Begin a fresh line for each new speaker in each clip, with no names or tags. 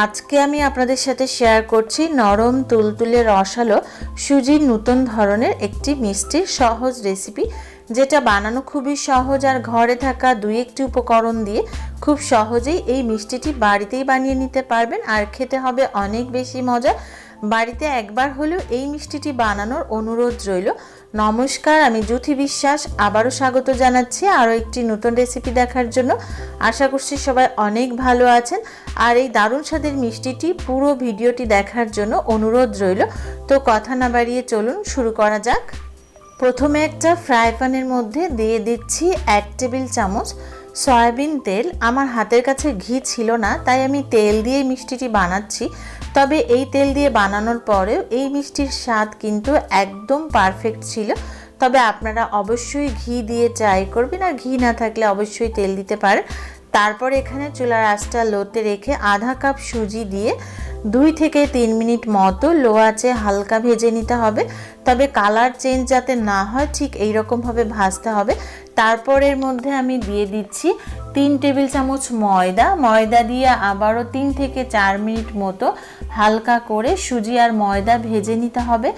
আজকে আমি আপনাদের সাথে শেয়ার করছি নরম তুলতুলে রসালো সুজির নতুন ধরনের একটি মিষ্টির সহজ রেসিপি যেটা বানানো খুবই সহজ আর ঘরে থাকা দুই একটি উপকরণ দিয়ে খুব সহজেই এই মিষ্টিটি বাড়িতেই বানিয়ে নিতে পারবেন আর খেতে হবে অনেক বেশি মজা। বাড়িতে একবার হলেও এই মিষ্টিটি বানানোর অনুরোধ রইল। নমস্কার, আমি জ্যোতি বিশ্বাস। আবারও স্বাগত জানাচ্ছি আরও একটি নতুন রেসিপি দেখার জন্য। আশা করছি সবাই অনেক ভালো আছেন। আর এই দারুণ স্বাদের মিষ্টিটি পুরো ভিডিওটি দেখার জন্য অনুরোধ রইল। তো কথা না বাড়িয়ে চলুন, শুরু করা যাক। প্রথমে একটা ফ্রাই প্যানের মধ্যে দিয়ে দিচ্ছি এক টেবিল চামচ সয়াবিন তেল আমার হাতের কাছে ঘি ছিল না, তাই আমি তেল দিয়ে মিষ্টিটি বানাচ্ছি। তবে এই তেল দিয়ে বানানোর পরেও এই মিষ্টির স্বাদ কিন্তু একদম পারফেক্ট ছিল। তবে আপনারা অবশ্যই ঘি দিয়ে ট্রাই করবেন আর ঘি না থাকলে অবশ্যই তেল দিতে পারেন। তারপর এখানে চুলার আঁচটা লোতে রেখে আধা কাপ সুজি দিয়ে দুই থেকে তিন মিনিট মতো লো আঁচে হালকা ভেজে নিতে হবে। তবে কালার চেঞ্জ যাতে না হয়, ঠিক এইরকমভাবে ভাজতে হবে। তারপর এর মধ্যে আমি দিয়ে দিচ্ছি তিন টেবিল চামচ ময়দা। ময়দা দিয়ে আবারও তিন থেকে চার মিনিট মতো হালকা করে সুজি আর ময়দা ভেজে নিতে হবে।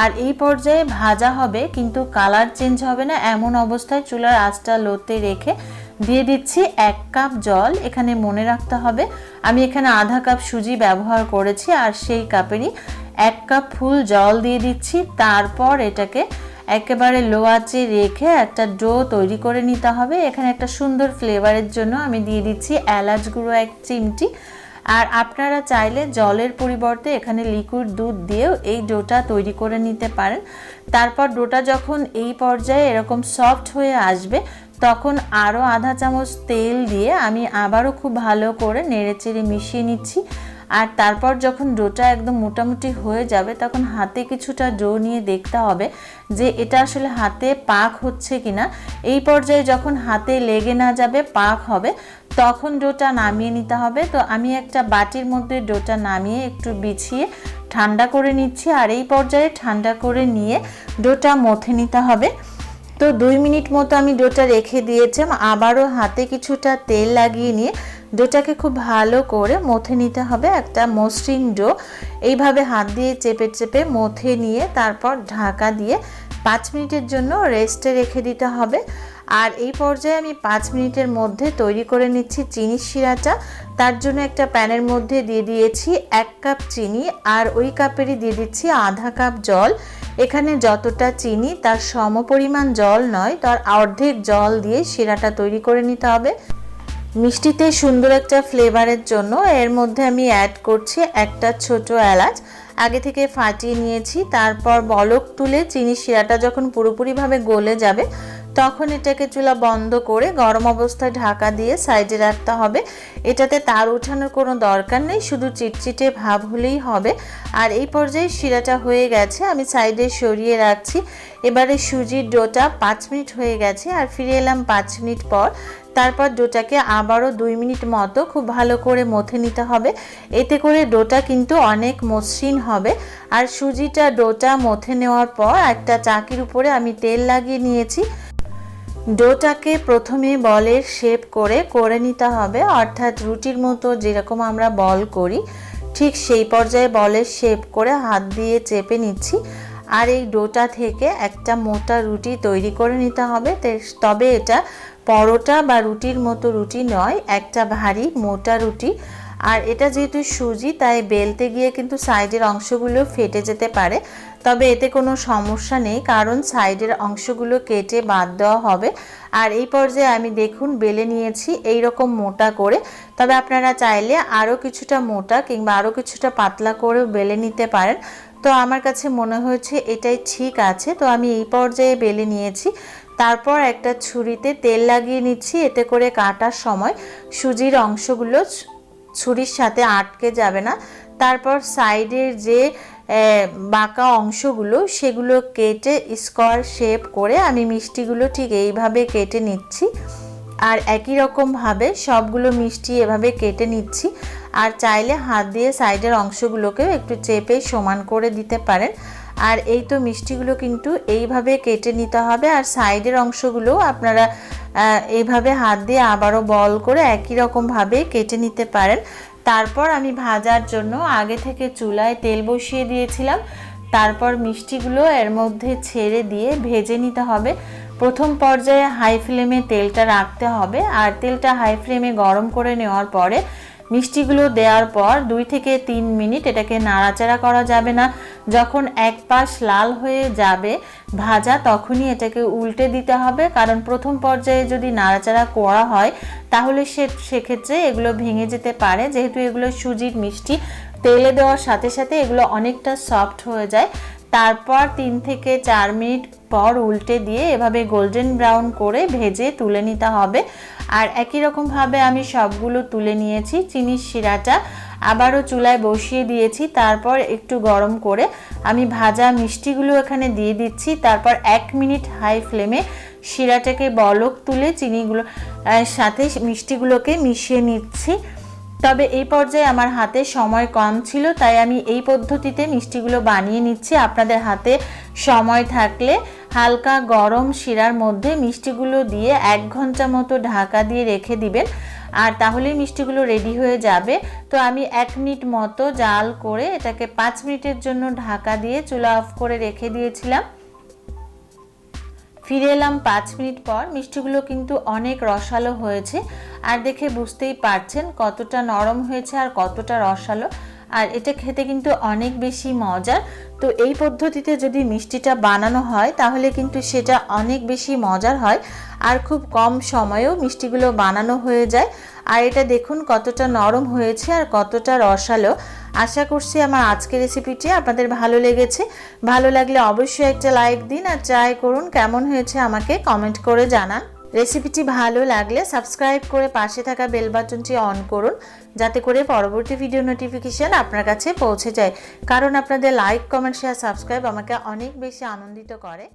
আর এই পর্যায়ে ভাজা হবে, কিন্তু কালার চেঞ্জ হবে না, এমন অবস্থায় চুলার আঁচটা লোতে রেখে দিয়ে দিচ্ছি এক কাপ জল। এখানে মনে রাখতে হবে, আমি এখানে আধা কাপ সুজি ব্যবহার করেছি, আর সেই কাপেরই এক কাপ ফুল জল দিয়ে দিচ্ছি। তারপর এটাকে একেবারে লো আঁচে রেখে একটা ডো তৈরি করে নিতে হবে। এখানে একটা সুন্দর ফ্লেভারের জন্য আমি দিয়ে দিচ্ছি এলাচ গুঁড়ো এক চিমটি। আর আপনারা চাইলে জলের পরিবর্তে এখানে লিকুইড দুধ দিয়েও এই ডোটা তৈরি করে নিতে পারেন। তারপর ডোটা যখন এই পর্যায়ে এরকম সফট হয়ে আসবে, তখন আরও আধা চামচ তেল দিয়ে আমি আবারও খুব ভালো করে নেড়েচেড়ে মিশিয়ে নিচ্ছি। আর তারপর যখন ডোটা একদম মোটামুটি হয়ে যাবে, তখন হাতে কিছুটা ডো নিয়ে দেখতে হবে যে এটা আসলে হাতে পাক হচ্ছে কিনা। এই পর্যায়ে যখন হাতে লেগে না যাবে, পাক হবে, তখন ডোটা নামিয়ে নিতে হবে। তো আমি একটা বাটির মধ্যে ডোটা নামিয়ে একটু বিছিয়ে ঠান্ডা করে নিচ্ছি আর এই পর্যায়ে ঠান্ডা করে নিয়ে ডোটা মথে নিতে হবে। তো দুই মিনিট মতো আমি ডোটা রেখে দিয়েছিলাম। আবারও হাতে কিছুটা তেল লাগিয়ে নিয়ে ডোটাকে খুব ভালো করে মথে নিতে হবে। একটা মসৃণ ডো। এইভাবে হাত দিয়ে চেপে চেপে মথে নিয়ে তারপর ঢাকা দিয়ে পাঁচ মিনিটের জন্য রেস্টে রেখে দিতে হবে। আর এই পর্যায়ে আমি পাঁচ মিনিটের মধ্যে তৈরি করে নিচ্ছি চিনি শিরাটা। তার জন্য একটা প্যানের মধ্যে দিয়ে দিয়েছি এক কাপ চিনি আর ওই কাপেরই দিয়ে দিচ্ছি আধা কাপ জল। এখানে যতটা চিনি তার সমপরিমাণ জল নয়, তার অর্ধেক জল দিয়ে শিরাটা তৈরি করে নিতে হবে। মিষ্টিতে সুন্দর একটা ফ্লেভারের জন্য এর মধ্যে আমি অ্যাড করছি একটা ছোট এলাচ। আগে থেকে ফাটিয়ে নিয়েছি, তারপর বলক তুলে চিনি শিরাটা যখন পুরোপুরিভাবে গলে যাবে তখন এটাকে চুলা বন্ধ করে গরম অবস্থায় ঢাকা দিয়ে সাইডে রাখতে হবে। এটাতে তার উঠানোর কোনো দরকার নেই, শুধু চিটচিটে ভাব হলেই হবে। আর এই পর্যায়ে শিরাটা হয়ে গেছে, আমি সাইডে সরিয়ে রাখছি। এবারে সুজির ডোটা পাঁচ মিনিট হয়ে গেছে আর ফিরে এলাম পাঁচ মিনিট পর। তারপর ডোটাকে আবারও দুই মিনিট মতো খুব ভালো করে মথে নিতে হবে। এতে করে ডোটা কিন্তু অনেক মসৃণ হবে। আর সুজিটা ডোটা মথে নেওয়ার পর একটা চাকির উপরে আমি তেল লাগিয়ে নিয়েছি। ডোটাকে প্রথমে বলের শেপ করে করে নিতে হবে। অর্থাৎ রুটির মতো যেরকম আমরা বল করি, ঠিক সেই পর্যায়ে বলের শেপ করে হাত দিয়ে চেপে নিচ্ছি। আর এই ডোটা থেকে একটা মোটা রুটি তৈরি করে নিতে হবে। তবে এটা পরোটা বা রুটির মতো রুটি নয়, একটা ভারী মোটা রুটি। আর এটা যেহেতু সুজি, তাই বেলতে গিয়ে কিন্তু সাইডের অংশগুলো ফেটে যেতে পারে। তবে এতে কোনো সমস্যা নেই, কারণ সাইডের অংশগুলো কেটে বাদ দেওয়া হবে। আর এই পর্যায়ে আমি দেখুন, বেলে নিয়েছি এই রকম মোটা করে। তবে আপনারা চাইলে আরও কিছুটা মোটা কিংবা আরও কিছুটা পাতলা করেও বেলে নিতে পারেন। তো আমার কাছে মনে হয়েছে এটাই ঠিক আছে। তো আমি এই পর্যায়ে বেলে নিয়েছি। তারপর একটা ছুরিতে তেল লাগিয়ে নিচ্ছি, এতে করে কাটার সময় সুজির অংশগুলো ছুরির সাথে আটকে যাবে না। তারপর সাইডের যে বাঁকা অংশগুলো সেগুলো কেটে স্কোয়ার শেপ করে আমি মিষ্টিগুলো ঠিক এইভাবে কেটে নিচ্ছি। আর একই রকমভাবে সবগুলো মিষ্টি এভাবে কেটে নিচ্ছি। আর চাইলে হাত দিয়ে সাইডের অংশগুলোকেও একটু চেপে সমান করে দিতে পারেন। আর এই তো মিষ্টিগুলো কিন্তু এইভাবে কেটে নিতে হবে। আর সাইডের অংশগুলো আপনারা এইভাবে হাত দিয়ে আবারও বল করে একই রকমভাবে কেটে নিতে পারেন। তারপর আমি ভাজার জন্য আগে থেকে চুলায় তেল বসিয়ে দিয়েছিলাম। তারপর মিষ্টিগুলো এর মধ্যে ছেড়ে দিয়ে ভেজে নিতে হবে। প্রথম পর্যায়ে হাই ফ্লেমে তেলটা রাখতে হবে। আর তেলটা হাই ফ্লেমে গরম করে নেওয়ার পরে মিষ্টিগুলো দেওয়ার পর দুই থেকে তিন মিনিট এটাকে নাড়াচাড়া করা যাবে না। যখন এক পাশ লাল হয়ে যাবে ভাজা, তখনই এটাকে উল্টে দিতে হবে। কারণ প্রথম পর্যায়ে যদি নাড়াচাড়া করা হয়, তাহলে সে, সেক্ষেত্রে এগুলো ভেঙে যেতে পারে। যেহেতু এগুলো সুজির মিষ্টি, তেলে দেওয়ার সাথে সাথে এগুলো অনেকটা সফট হয়ে যায়। তারপর তিন থেকে চার মিনিট পর উল্টে দিয়ে এভাবে গোল্ডেন ব্রাউন করে ভেজে তুলে নিতে হবে। আর একই রকমভাবে আমি সবগুলো তুলে নিয়েছি, চিনির শিরাটা। আবারও চুলায় বসিয়ে দিয়েছি, তারপর একটু গরম করে আমি ভাজা মিষ্টিগুলো এখানে দিয়ে দিচ্ছি। তারপর এক মিনিট হাই ফ্লেমে শিরাটাকে বলক তুলে চিনিগুলো সাথে মিষ্টিগুলোকে মিশিয়ে নিচ্ছি। তবে এই পর্যায়ে আমার হাতে সময় কম ছিল, তাই আমি এই পদ্ধতিতে মিষ্টিগুলো বানিয়ে নিচ্ছি। আপনাদের হাতে সময় থাকলে হালকা গরম শিরার মধ্যে মিষ্টিগুলো দিয়ে এক ঘণ্টা মতো ঢাকা দিয়ে রেখে দিবেন। আর তাহলেই মিষ্টিগুলো রেডি হয়ে যাবে। তো আমি এক মিনিট মতো জাল করে এটাকে পাঁচ মিনিটের জন্য ঢাকা দিয়ে চুলা অফ করে রেখে দিয়েছিলাম। ফিরে এলাম পাঁচ মিনিট পর। মিষ্টিগুলো কিন্তু অনেক রসালো হয়েছে। আর দেখে বুঝতেই পারছেন কতটা নরম হয়েছে আর কতটা রসালো। আর এটা খেতে কিন্তু অনেক বেশি মজার। তো এই পদ্ধতিতে যদি মিষ্টিটা বানানো হয়, তাহলে কিন্তু সেটা অনেক বেশি মজার হয় আর খুব কম সময়েও মিষ্টিগুলো বানানো হয়ে যায়। আর এটা দেখুন কতটা নরম হয়েছে আর কতটা রসালো। আশা করছি আমার আজকের রেসিপিটি আপনাদের ভালো লেগেছে। ভালো লাগলে অবশ্যই একটা লাইক দিন আর ট্রাই করুন। কেমন হয়েছে আমাকে কমেন্ট করে জানান। রেসিপিটি ভালো লাগলে সাবস্ক্রাইব করে পাশে থাকা বেল বাটনটি অন করুন, যাতে করে পরবর্তী ভিডিও নোটিফিকেশান আপনার কাছে পৌঁছে যায়। কারণ আপনাদের লাইক কমেন্ট শেয়ার সাবস্ক্রাইব আমাকে অনেক বেশি আনন্দিত করে।